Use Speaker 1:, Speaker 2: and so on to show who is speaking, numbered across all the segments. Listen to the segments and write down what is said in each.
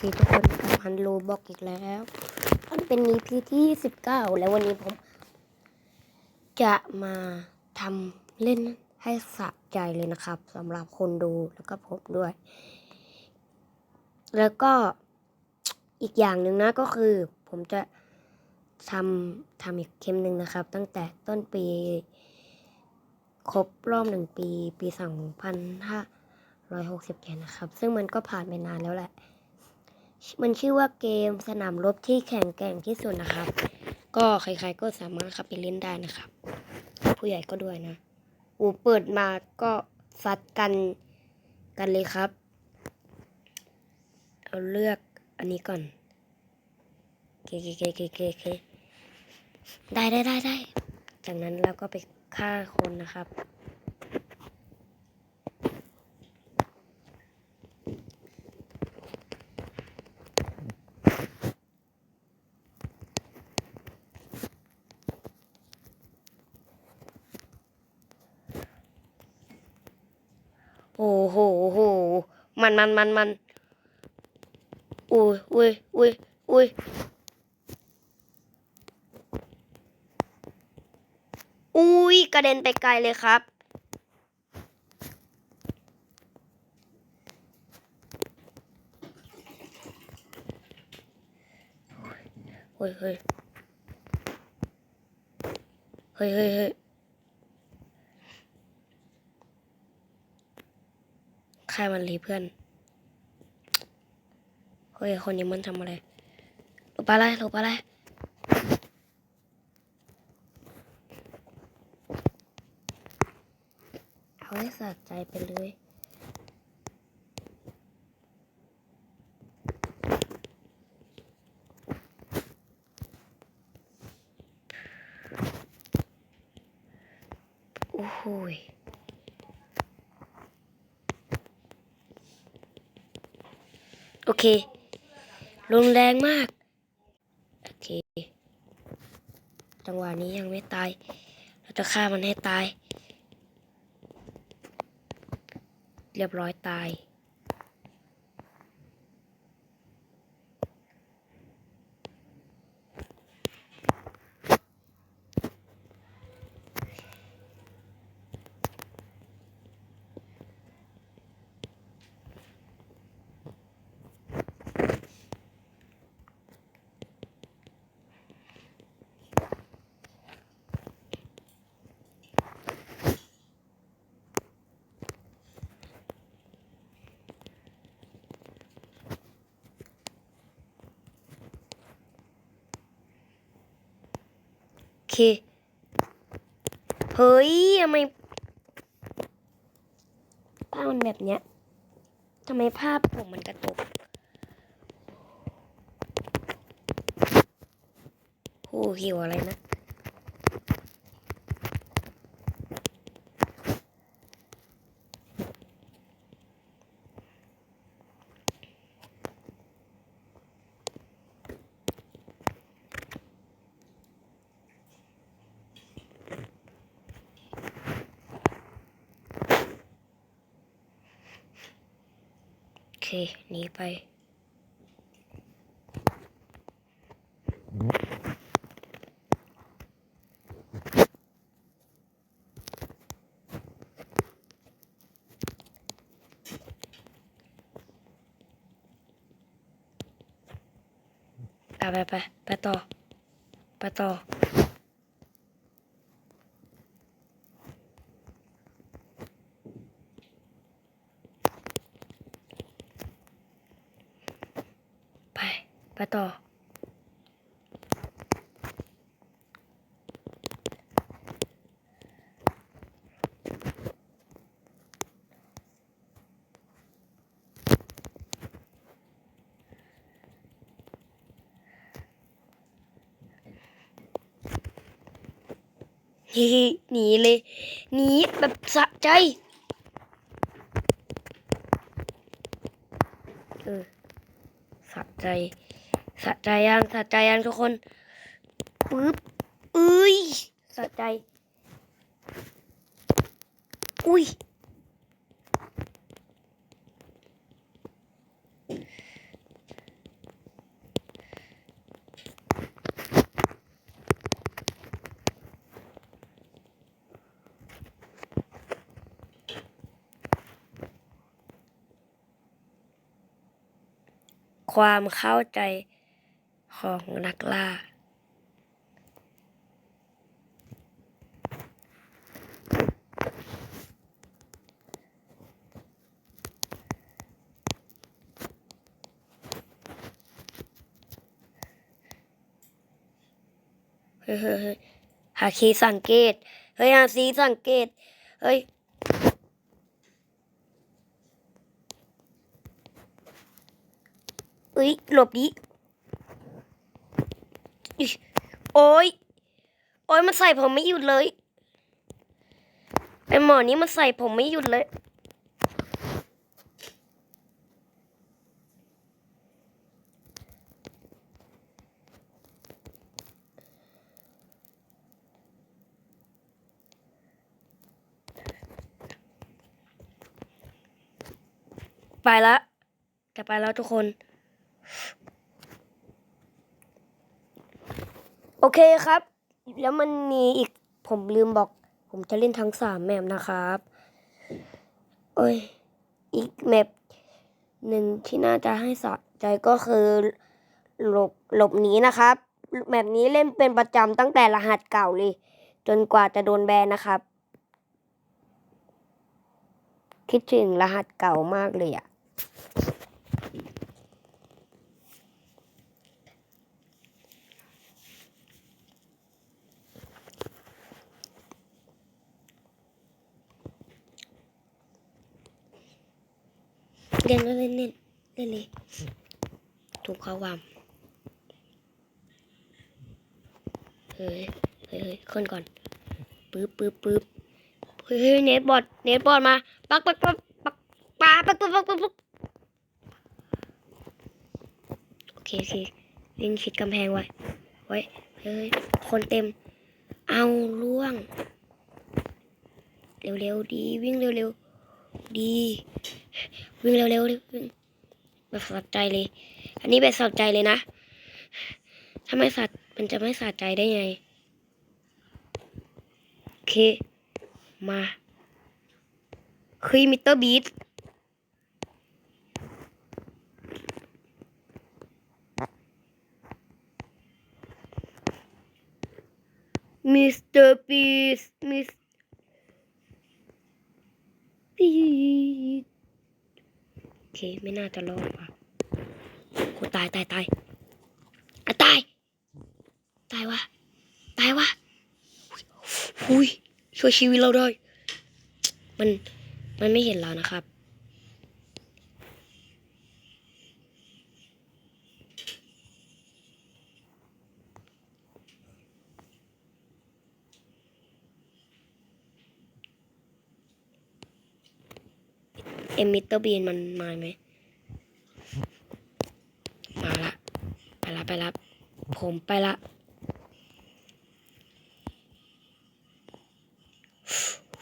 Speaker 1: ทีทุกคนกับฮันโลบอกอีกแล้วมันเป็น EP ที่สิบเก้าแล้ววันนี้ผม จะมาทำเล่นให้สะใจเลยนะครับสำหรับคนดูแล้วก็ผมด้วย แล้วก็อีกอย่างหนึ่งนะก็คือ ผมจะทำทำอีกเกมหนึ่งนะครับ ตั้งแต่ต้นปี ครบรอบหนึ่งปี ปีสองพันห้าร้อยหกสิบเจ็ดนะครับ ซึ่งมันก็ผ่านไปนานแล้วแหละ มันชื่อว่าเกมสนามรบที่แข็งแกร่งที่สุดนะครับ ก็ใครๆก็สามารถข้าไปเล่นได้นะครับ ผู้ใหญ่ก็ด้วยนะอูเปิดมาก็ซัดกันกันเลยครับ เอาเลือกอันนี้ก่อนเคเคเคเคเคเคได้ได้ได้ได้ จากนั้นเราก็ไปฆ่าคนนะครับ โอ้โหโหมันมันมันมันอุ้ยอุ้ยอุ้ยอุ้ยอุ้ยกระเด็นไปไกลเลยครับ เฮ้ยเฮ้ยเฮ้ยเฮ้ยเฮ้ย ฆ่ามันเลยเพื่อน เฮ้ย คนนี้มันทำอะไรหลบไปเลยหลบไปเลยเอาให้สะใจไปเลยโอ้โห โอเครุนแรงมาก โอเค จังหวะนี้ยังไม่ตาย เราจะฆ่ามันให้ตาย เรียบร้อยตาย เคเฮ้ยทำไมภาพมันแบบเนี้ยทำไมภาพผมมันกระตุกโอ้หิวอะไรนะ หนีไป ไปไปไปไปต่อ ไปต่อ ไป ไปต่อเฮ้ยหนีเลย หนีแบบสะใจ เออสะใจ สะใจยังสะใจยังทุกคนปึ๊บอุ้ยสะใจ อุ้ยความเข้าใจ ของนักล่าเฮ้ยเฮ้ยเฮ้ยหาคีสังเกต เฮ้ยหาซีสังเกต เฮ้ยเอ้ยหลบดิอิ๊ย โอ้ยโอ้ยมันใส่ผมไม่หยุดเลยไอหมอนี้มันใส่ผมไม่หยุดเลยไปละ จะไปแล้วทุกคน โอ เคครับ แล้วมันมีอีกผมลืมบอก ผมจะเล่นทั้งสามแมปนะครับ โอ้ย อีกแมปหนึ่งที่น่าจะให้สะใจก็คือหลบหลบหนีนะครับแมปนี้เล่นเป็นประจำตั้งแต่รหัสเก่าเลย จนกว่าจะโดนแบนนะครับ คิดถึงรหัสเก่ามากเลยอะ เล่นเล่นเล่นเล่นเล่นเลยถูกเขาวามเฮ้ยเฮ้ยเฮ้ยขึ้นก่อนปึ๊บปึ๊บปึ๊บเฮ้ยเฮ้ยเน็ตบอดเน็ตบอดมาปักปักปักปักปาปักปักปักปักปักโอเคโอเควิ่งชิดกำแพงไว้ไว้เฮ้ยคนเต็ม เอาล่วง เร็วๆดีวิ่งเร็วๆดี วิ่งเร็วๆเลยวิ่งแบบสะใจเลย อันนี้แบบสะใจเลยนะ ถ้าไม่สัตว์มันจะไม่สะใจได้ไง โอเค มาครีมิเตอร์บีทมิสเตอร์บีสมิสบีท อเคไม่น่าจะรอดว่ะโคตายตายตายอะตาย ตายวะตายวะหุยช่วยชีวิตเราด้วย มันมันไม่เห็นเรานะครับ เอ็มมิเตอร์บีนมันมาไหมมาละไปละไปละผมไปละ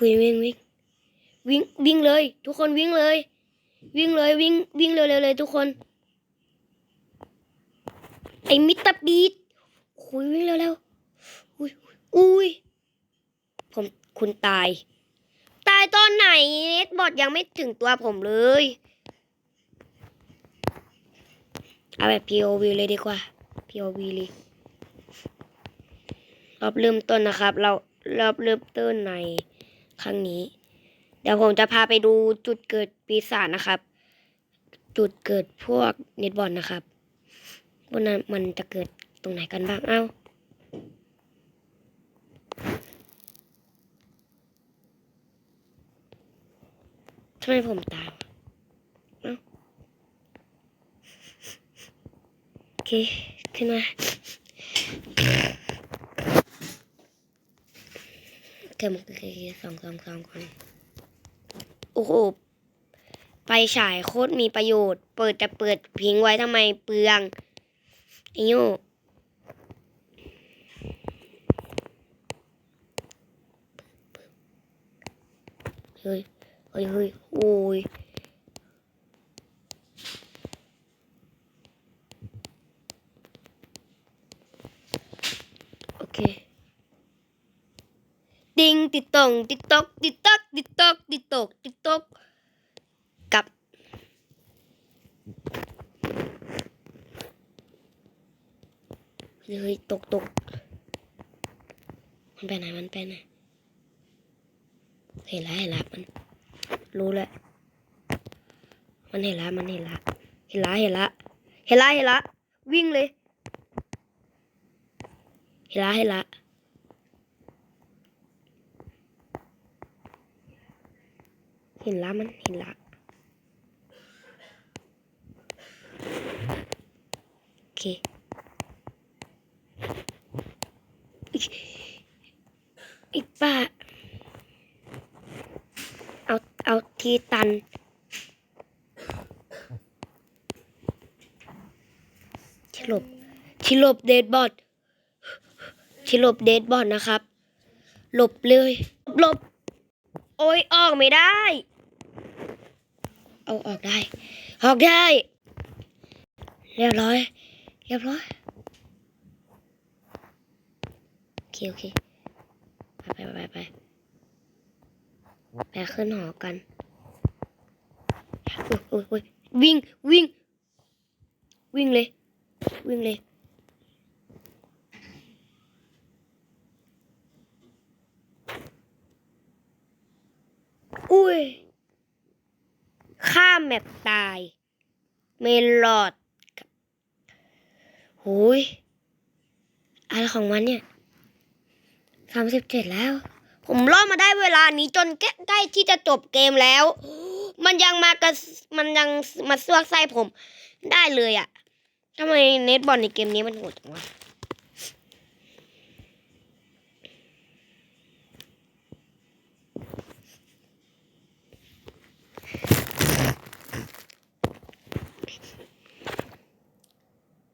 Speaker 1: วิ่งวิ่งวิ่งวิ่งวิ่งเลย ทุกคนวิ่งเลย วิ่งเลยวิ่งวิ่งเร็วๆเลยทุกคน ไอ้มิตรบีดคุยวิ่งเร็วๆอุ้ยอุ้ยผมคุณตายายตอนไหนเน็ตบอดยังไม่ถึงตัวผมเลย เอาแบบ POV เลยดีกว่า POV เลยรอบเริ่มต้นนะครับ เรารอบเริ่มต้นในครั้งนี้ เดี๋ยวผมจะพาไปดูจุดเกิดปีศาจนะครับ จุดเกิดพวกเน็ตบอลนะครับว่านั้นมันจะเกิดตรงไหนกันบ้าง เอ้าำไมผมตายวะเอ้าโอเค ขึ้นมาเกิดมันเกิดสองสองสองคนโอ้โหไฟฉายโคตรมีประโยชน์ เปิดจะเปิดพิงไว้ทำไมเปลืองอ้โย่เฮ้ย ฮ้ยเฮ้ยโอ้ยโอเคติงติดตองติดตอกติดตักติดตอกติดตอกติดตอกกับเฮ้ยตกตกมันไปไหนมันไปไหนเห็นแล้วเห็นแล้วมัน รู้แหล้วมันเห็นล้วมันเห็นล้วเห็นล้วเห็นล้วเห็นล้วเห็นล้ววิ่งเลย เห็นล้วเห็นล้วเห็นล้วมันเห็นล้วโอเคอีกอีกป้า เอา ทีตัน ชิลบ ชิลบเดดบอดชิลบเดดบอดนะครับ หลบเลย หลบ โอ้ยออกไม่ได้ เอาออกได้ ออกได้ เรียบร้อย เรียบร้อย โอเคโอเค ไปไปไปไปไปขึ้นหอกัน โอ้ยโอ้ยโอ้ยวิ่งวิ่ง วิ่งเลย วิ่งเลยอุ้ยข้ามแมปตาย เมลอดหูยอะไรของมันเนี่ยสามสิบเจ็ดแล้ว ผมรอดมาได้เวลานี้จนใกล้ใกล้ที่จะจบเกมแล้ว มันยังมากระมันยังมาซวกไส้ผมได้เลยอะทำไมเน็ตบอลในเกมนี้มันโหดจังวะ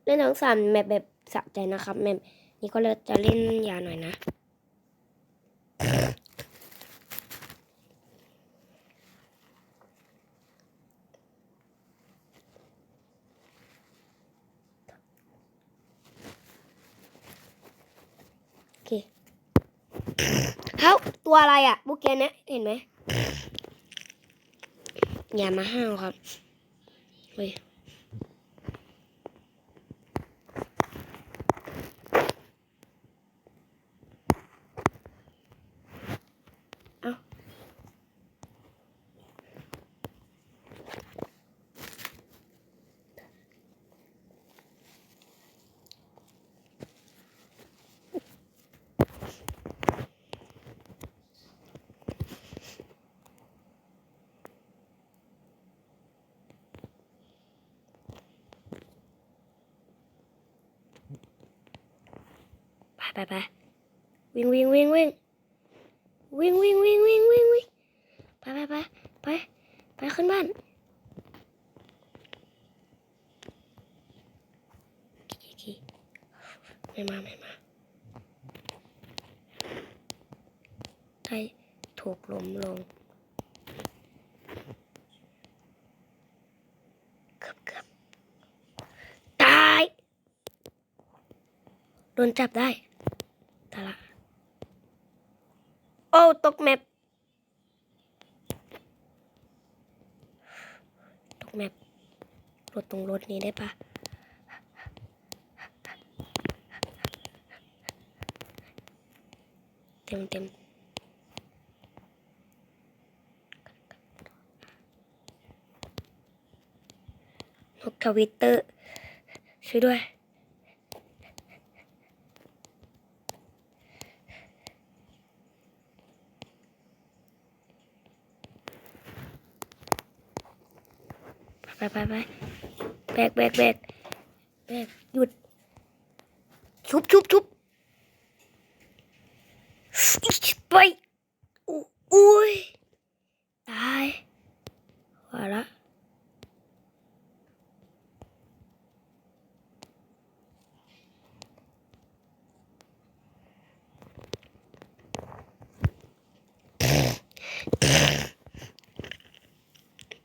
Speaker 1: เล่นทั้งสามแมปแบบสะใจนะครับแมปนี้ก็เลยจะเล่นยาวหน่อยนะ เอ้าตัวอะไรอะบุกเกนเนี่ยเห็นไหมอย่ามาห้าวครับเฮ้ย ไปไปวิ่งวิ่งวิ่งวิ่งวิ่งวิ่งวิ่งวิ่งวิ่งวิ่งไปไปไปไปไปขึ้นบ้านไม่มาไม่มาได้ถูกล้มลงเกือบเกือบตาย โดนจับได้ตายละ โอ้ ตกแมปตกแมปรถตรงรถนี้ได้ปะเต็มเต็มนกทวิตเตอร์ช่วยด้วย ไปไปไปแบกแบกแบกแบกหยุด ชุบชุบชุบอิ๊ยไปอู้อุ้ยตายว่าละ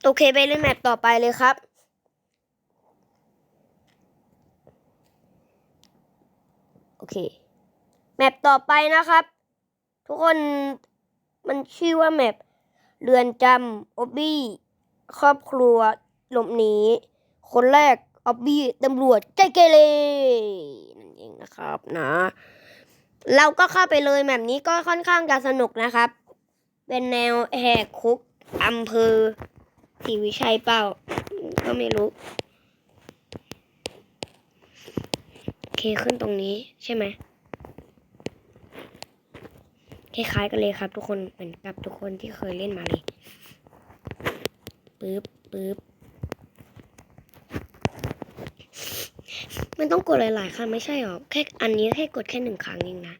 Speaker 1: โอเคไปเล่นแมปต่อไปเลยครับ โอเค แมปต่อไปนะครับ ทุกคนมันชื่อว่าแมปเรือนจำออบบี้ครอบครัวหลบหนีคนแรกออบบี้ตำรวจใจเกเรนั่นเองนะครับนะ เราก็เข้าไปเลยแบบนี้ก็ค่อนข้างจะสนุกนะครับ เป็นแนวแหกคุกอำเภอ ศรีวิชัยเปล่า ก็ไม่รู้ โอเคขึ้นตรงนี้ใช่ไหมคล้ายๆกันเลยครับ ทุกคนเหมือนกับทุกคนที่เคยเล่นมาเลยปึ๊บปึ๊บมันต้องกดหลายๆครั้งไม่ใช่หรอแค่อันนี้แค่กดแค่หนึ่งครั้งเองนะ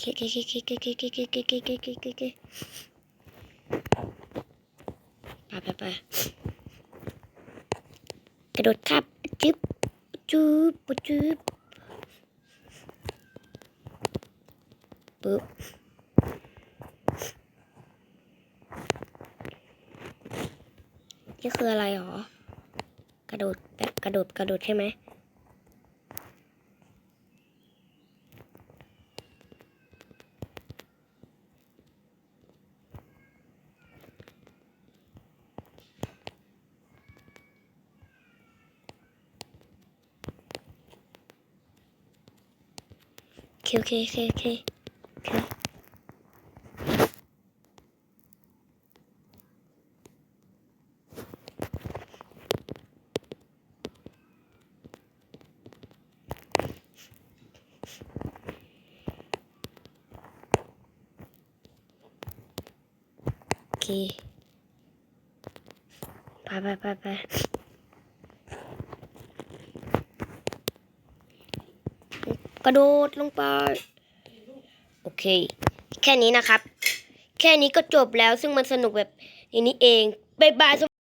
Speaker 1: ไปไปไปกระโดดครับจึ๊บจึ๊บปุ๊บจึ๊บปึ๊บนี่คืออะไรหรอ กระโดดแบบกระโดดกระโดดใช่ไหม okey okey okey. Okay. Okay. Bye bye bye bye. กระโดดลงไป โอเค แค่นี้นะครับ แค่นี้ก็จบแล้วซึ่งมันสนุกแบบนี้นี่เองบายบาย